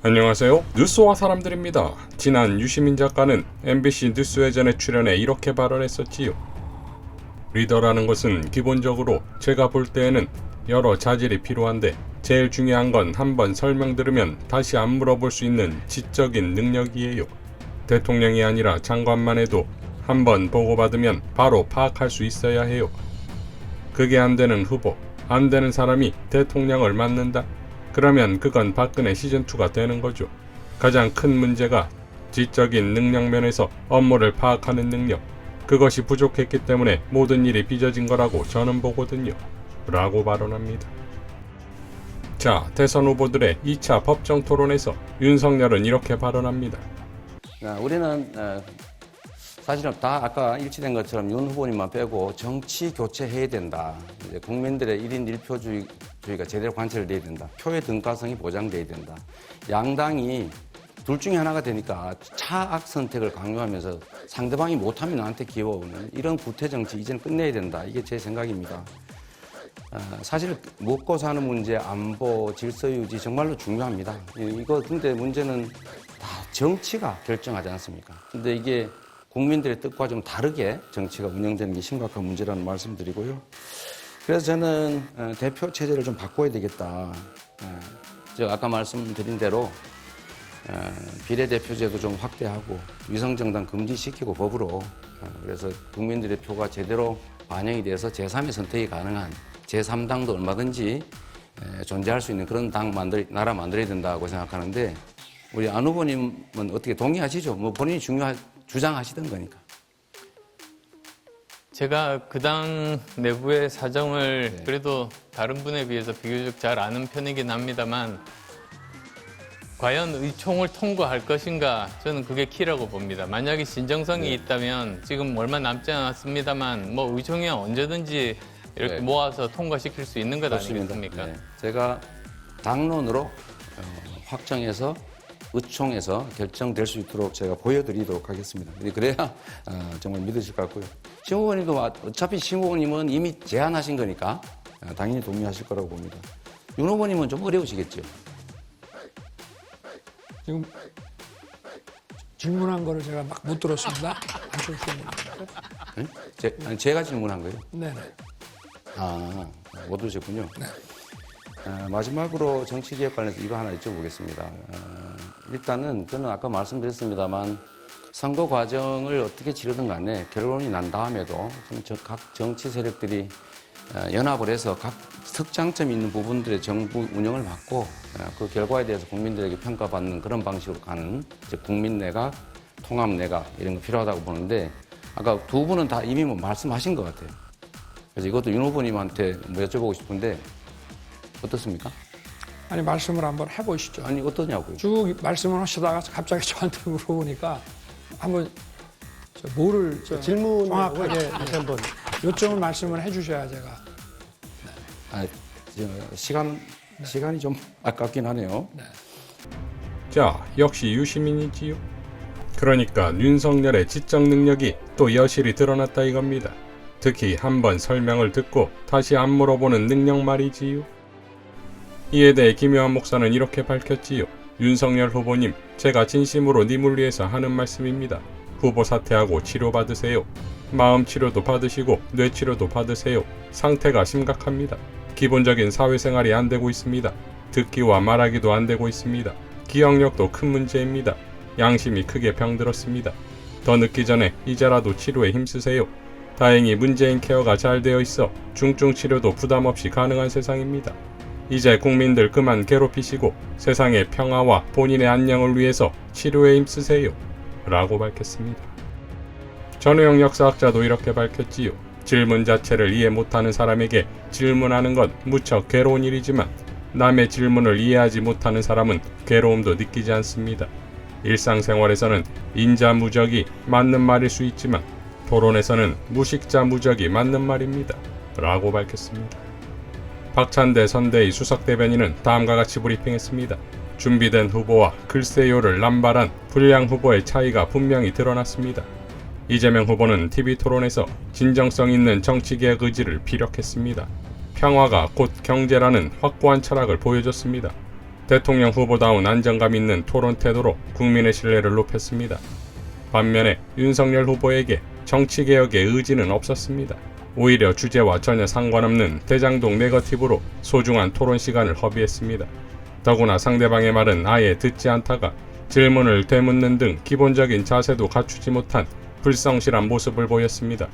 안녕하세요. 뉴스와 사람들입니다. 지난 유시민 작가는 MBC 뉴스 회전에 출연해 이렇게 발언했었지요. 리더라는 것은 기본적으로 제가 볼 때에는 여러 자질이 필요한데 제일 중요한 건 한번 설명 들으면 다시 안 물어볼 수 있는 지적인 능력이에요. 대통령이 아니라 장관만 해도 한번 보고받으면 바로 파악할 수 있어야 해요. 그게 안 되는 후보, 안 되는 사람이 대통령을 맡는다? 그러면 그건 박근혜 시즌2가 되는 거죠. 가장 큰 문제가 지적인 능력 면에서 업무를 파악하는 능력. 그것이 부족했기 때문에 모든 일이 빚어진 거라고 저는 보거든요. 라고 발언합니다. 자, 대선 후보들의 2차 법정 토론에서 윤석열은 이렇게 발언합니다. 아, 우리는 어, 사실은 다 아까 일치된 것처럼 윤 후보님만 빼고 정치 교체해야 된다. 이제 국민들의 1인 1표주의가 제대로 관철돼야 된다. 표의 등가성이 보장돼야 된다. 양당이 둘 중에 하나가 되니까 차악 선택을 강요하면서 상대방이 못하면 나한테 기워오는 이런 구태 정치 이제는 끝내야 된다. 이게 제 생각입니다. 어, 사실 먹고 사는 문제, 안보, 질서 유지 정말로 중요합니다. 이- 이거 근데 문제는 다 정치가 결정하지 않습니까? 근데 이게 국민들의 뜻과 좀 다르게 정치가 운영되는 게 심각한 문제라는 말씀드리고요. 그래서 저는 어, 대표 체제를 좀 바꿔야 되겠다. 어, 저 아까 말씀드린 대로 어, 비례대표제도 좀 확대하고 위성정당 금지시키고 법으로 어, 그래서 국민들의 표가 제대로 반영이 돼서 제3의 선택이 가능한 제3당도 얼마든지 에, 존재할 수 있는 그런 당 만들 나라 만들어야 된다고 생각하는데 우리 안 후보님은 어떻게 동의하시죠? 뭐 본인이 중요하 주장하시던 거니까. 제가 그 당 내부의 사정을 네. 그래도 다른 분에 비해서 비교적 잘 아는 편이긴 합니다만 과연 의총을 통과할 것인가 저는 그게 키라고 봅니다. 만약에 진정성이 네. 있다면 지금 얼마 남지 않았습니다만 뭐 의총에 언제든지 이렇게 네. 모아서 통과시킬 수 있는 것 그렇습니다. 아니겠습니까? 네. 제가 당론으로 어, 확정해서 의총에서 결정될 수 있도록 제가 보여드리도록 하겠습니다. 그래야 어, 정말 믿으실 것 같고요. 심 마- 어차피 심 후보님은 이미 제안하신 거니까 어, 당연히 동의하실 거라고 봅니다. 윤 후보님은 좀 어려우시겠죠. 지금 질문한 거를 제가 막 못 들었습니다. 네? 제, 아니, 제가 질문한 거예요. 네네. 아, 못 들으셨군요. 어, 마지막으로 정치개혁 관련해서 이거 하나 여쭤보겠습니다. 어, 일단은 저는 아까 말씀드렸습니다만 선거 과정을 어떻게 치르든 간에 결론이 난 다음에도 각 정치 세력들이 어, 연합을 해서 각 특장점 있는 부분들의 정부 운영을 맡고 어, 그 결과에 대해서 국민들에게 평가받는 그런 방식으로 가는 국민 내각, 통합 내각 이런 거 필요하다고 보는데 아까 두 분은 다 이미 뭐 말씀하신 것 같아요. 그래서 이것도 윤 후보님한테 뭐 여쭤보고 싶은데 어떻습니까? 아니 말씀을 한번 해보시죠. 아니 어떠냐고요? 쭉 말씀을 하시다가 갑자기 저한테 물어보니까 한번 저 뭐를 저 질문을 정확하게 다시 한번 요점을 말씀을 해주셔야 제가 아, 저, 시간 시간이 좀 아깝긴 하네요. 자, 역시 유시민이지요. 그러니까 윤석열의 지적 능력이 또 여실히 드러났다 이겁니다. 특히 한번 설명을 듣고 다시 안 물어보는 능력 말이지요. 이에 대해 김효한 목사는 이렇게 밝혔지요. 윤석열 후보님, 제가 진심으로 님을 위해서 하는 말씀입니다. 후보 사퇴하고 치료받으세요. 마음 치료도 받으시고 뇌 치료도 받으세요. 상태가 심각합니다. 기본적인 사회생활이 안 되고 있습니다. 듣기와 말하기도 안 되고 있습니다. 기억력도 큰 문제입니다. 양심이 크게 병들었습니다. 더 늦기 전에 이제라도 치료에 힘쓰세요. 다행히 문재인 케어가 잘 되어 있어 중증 치료도 부담 없이 가능한 세상입니다. 이제 국민들 그만 괴롭히시고 세상의 평화와 본인의 안녕을 위해서 치료에 힘쓰세요. 라고 밝혔습니다. 전우영 역사학자도 이렇게 밝혔지요. 질문 자체를 이해 못하는 사람에게 질문하는 건 무척 괴로운 일이지만 남의 질문을 이해하지 못하는 사람은 괴로움도 느끼지 않습니다. 일상생활에서는 인자무적이 맞는 말일 수 있지만 토론에서는 무식자무적이 맞는 말입니다. 라고 밝혔습니다. 박찬 대 선대위 수석 대변인은 다음과 같이 브리핑했습니다. 준비된 후보와 글쎄요를 남발한 불량 후보의 차이가 분명히 드러났습니다. 이재명 후보는 TV 토론에서 진정성 있는 정치개혁 의지를 피력했습니다. 평화가 곧 경제라는 확고한 철학을 보여줬습니다. 대통령 후보다운 안정감 있는 토론 태도로 국민의 신뢰를 높였습니다. 반면에 윤석열 후보에게 정치개혁의 의지는 없었습니다. 오히려 주제와 전혀 상관없는 대장동 네거티브로 소중한 토론 시간을 허비했습니다. 더구나 상대방의 말은 아예 듣지 않다가 질문을 되묻는 등 기본적인 자세도 갖추지 못한 불성실한 모습을 보였습니다.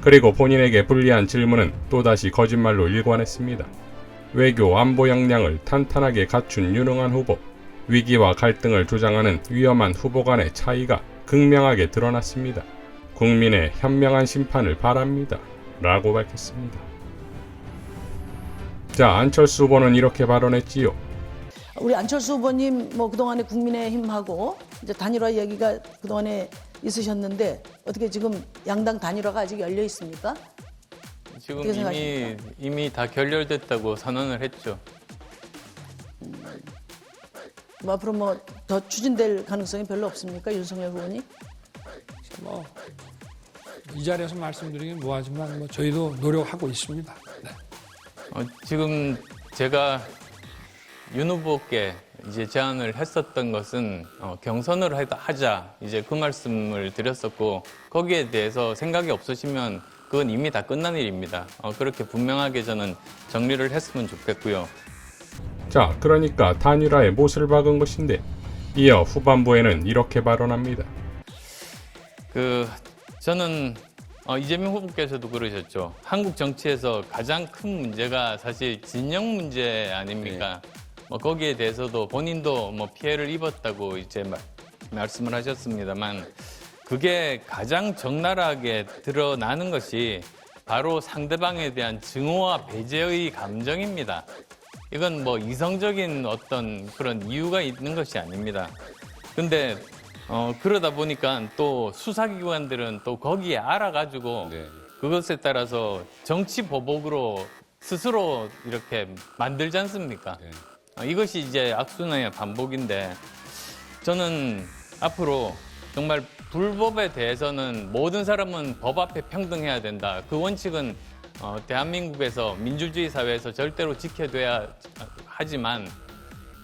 그리고 본인에게 불리한 질문은 또다시 거짓말로 일관했습니다. 외교 안보 역량을 탄탄하게 갖춘 유능한 후보, 위기와 갈등을 조장하는 위험한 후보 간의 차이가 극명하게 드러났습니다. 국민의 현명한 심판을 바랍니다. 라고 밝혔습니다. 자, 안철수 후보는 이렇게 발언했지요. 우리 안철수 후보님 뭐 그동안에 국민의힘하고 이제 단일화 얘기가 그동안에 있으셨는데 어떻게 지금 양당 단일화가 아직 열려 있습니까? 지금 어떻게 이미 생각하십니까? 이미 다 결렬됐다고 선언을 했죠. 뭐 앞으로 뭐 더 추진될 가능성이 별로 없습니까? 윤석열 후보님? 뭐 이 자리에서 말씀드리긴 뭐하지만 뭐 저희도 노력하고 있습니다. 네. 어, 지금 제가 윤 후보께 이제 제안을 했었던 것은 어, 경선을 하자 이제 그 말씀을 드렸었고 거기에 대해서 생각이 없으시면 그건 이미 다 끝난 일입니다. 어, 그렇게 분명하게 저는 정리를 했으면 좋겠고요. 자, 그러니까 단일화에 못을 박은 것인데 이어 후반부에는 이렇게 발언합니다. 그 저는 어, 이재명 후보께서도 그러셨죠. 한국 정치에서 가장 큰 문제가 사실 진영 문제 아닙니까? 뭐 거기에 대해서도 본인도 뭐 피해를 입었다고 이제 말, 말씀을 하셨습니다만 그게 가장 적나라하게 드러나는 것이 바로 상대방에 대한 증오와 배제의 감정입니다. 이건 뭐 이성적인 어떤 그런 이유가 있는 것이 아닙니다. 근데 어, 그러다 보니까 또 수사기관들은 또 거기에 알아가지고 네. 그것에 따라서 정치 보복으로 스스로 이렇게 만들지 않습니까? 네. 어, 이것이 이제 악순환의 반복인데 저는 앞으로 정말 불법에 대해서는 모든 사람은 법 앞에 평등해야 된다. 그 원칙은 어, 대한민국에서 민주주의 사회에서 절대로 지켜둬야 하지만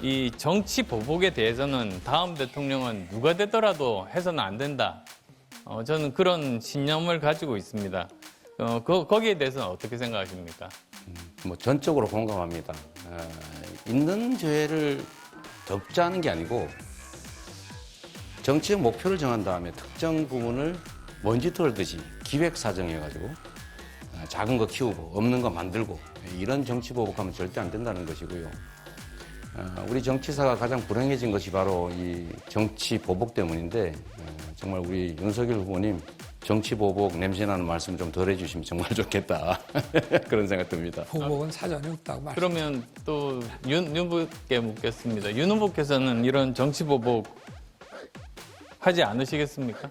이 정치 보복에 대해서는 다음 대통령은 누가 되더라도 해서는 안 된다. 어, 저는 그런 신념을 가지고 있습니다. 어, 그, 거기에 대해서는 어떻게 생각하십니까? 뭐 전적으로 공감합니다. 어, 있는 죄를 덮자는 게 아니고 정치적 목표를 정한 다음에 특정 부분을 먼지 털듯이 기획 사정해가지고 어, 작은 거 키우고 없는 거 만들고 이런 정치 보복하면 절대 안 된다는 것이고요. 어, 우리 정치사가 가장 불행해진 것이 바로 이 정치 보복 때문인데 어, 정말 우리 윤석열 후보님 정치 보복 냄새나는 말씀 좀 덜 해주시면 정말 좋겠다 그런 생각 듭니다. 보복은 사전에 없다고 말씀. 그러면 또 윤 후보께 묻겠습니다. 윤 후보께서는 이런 정치 보복 하지 않으시겠습니까?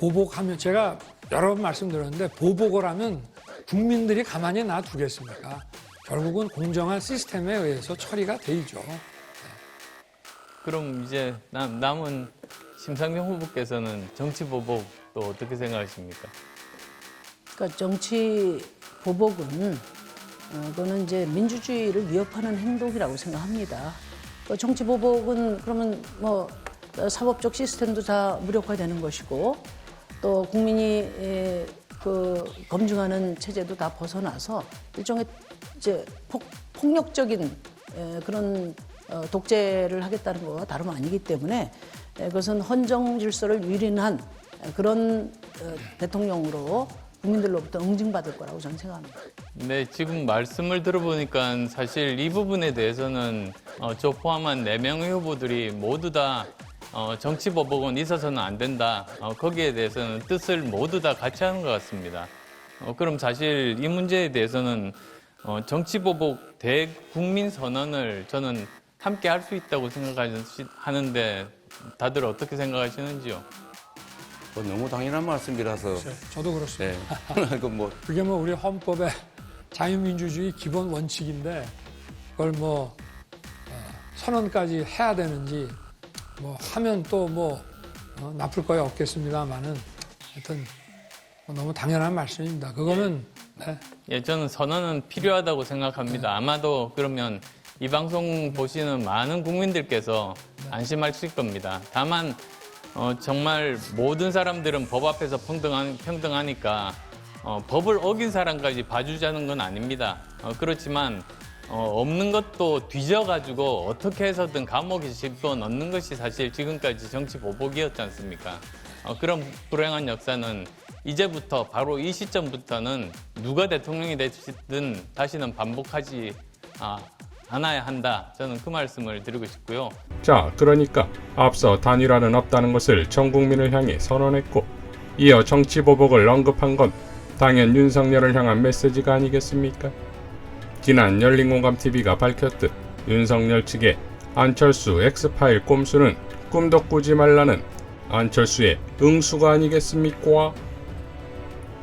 보복하면 제가 여러 번 말씀드렸는데 보복을 하면 국민들이 가만히 놔두겠습니까? 결국은 공정한 시스템에 의해서 처리가 되죠. 그럼 이제 남, 남은 심상정 후보께서는 정치 보복 또 어떻게 생각하십니까? 그러니까 정치 보복은 어, 그거는 이제 민주주의를 위협하는 행동이라고 생각합니다. 그 정치 보복은 그러면 뭐 어, 사법적 시스템도 다 무력화되는 것이고 또 국민이 에, 그 검증하는 체제도 다 벗어나서 일종의 이제 폭, 폭력적인 에, 그런 어, 독재를 하겠다는 거와 다름 아니기 때문에 에, 그것은 헌정 질서를 유린한 에, 그런 어, 대통령으로 국민들로부터 응징받을 거라고 저는 생각합니다. 네, 지금 말씀을 들어보니까 사실 이 부분에 대해서는 어, 저 포함한 네 명의 후보들이 모두 다 어, 정치 보복은 있어서는 안 된다. 어, 거기에 대해서는 뜻을 모두 다 같이 하는 것 같습니다. 어, 그럼 사실 이 문제에 대해서는 어, 정치 보복 대국민 선언을 저는 함께 할 수 있다고 생각하는데 다들 어떻게 생각하시는지요? 뭐 너무 당연한 말씀이라서 저도 그렇습니다. 네. 그뭐 그게 뭐 우리 헌법의 자유민주주의 기본 원칙인데 그걸 뭐 어, 선언까지 해야 되는지 뭐 하면 또뭐 나쁠 거야 없겠습니다만은 하여튼 뭐 너무 당연한 말씀입니다. 그거는 네, 예, 저는 선언은 필요하다고 생각합니다. 아마도 그러면 이 방송 보시는 많은 국민들께서 안심하실 겁니다. 다만 어, 정말 모든 사람들은 법 앞에서 평등한, 평등하니까 어, 법을 어긴 사람까지 봐주자는 건 아닙니다. 어, 그렇지만 어, 없는 것도 뒤져가지고 어떻게 해서든 감옥에 집어 넣는 것이 사실 지금까지 정치 보복이었지 않습니까? 어, 그런 불행한 역사는 이제부터 바로 이 시점부터는 누가 대통령이 됐든 다시는 반복하지 아, 않아야 한다. 저는 그 말씀을 드리고 싶고요. 자, 그러니까 앞서 단일화는 없다는 것을 전 국민을 향해 선언했고 이어 정치 보복을 언급한 건 당연 윤석열을 향한 메시지가 아니겠습니까? 지난 열린공감TV가 밝혔듯 윤석열 측의 안철수 엑스파일 꼼수는 꿈도 꾸지 말라는 안철수의 응수가 아니겠습니까?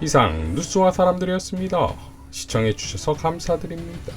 이상 뉴스와 사람들이었습니다. 시청해주셔서 감사드립니다.